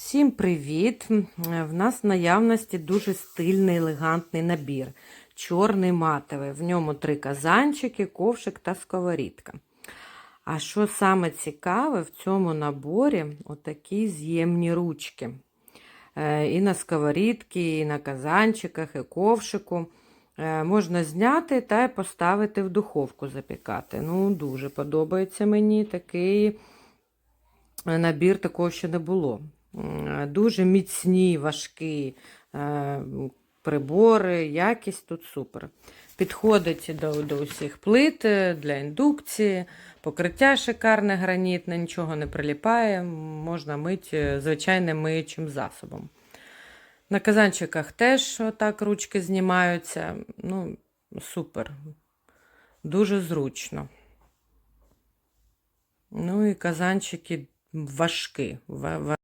Всім привіт! В нас в наявності дуже стильний елегантний набір. Чорний матовий. В ньому три казанчики, ковшик та сковорідка. А що саме цікаве, в цьому наборі отакі з'ємні ручки. Е, І на сковорідки, і на казанчиках, і ковшику. Е, Можна зняти та поставити в духовку запікати. Ну, дуже подобається мені такий набір, такого ще не було. М, Дуже міцні, важкі е, прибори, якість тут супер. Підходить до, до усіх плит е, для індукції, покриття шикарне гранітне, нічого не приліпає, можна мити звичайним миючим засобом. На казанчиках теж отак ручки знімаються. Ну, супер. Дуже зручно. Ну і казанчики важкі. ва- ва-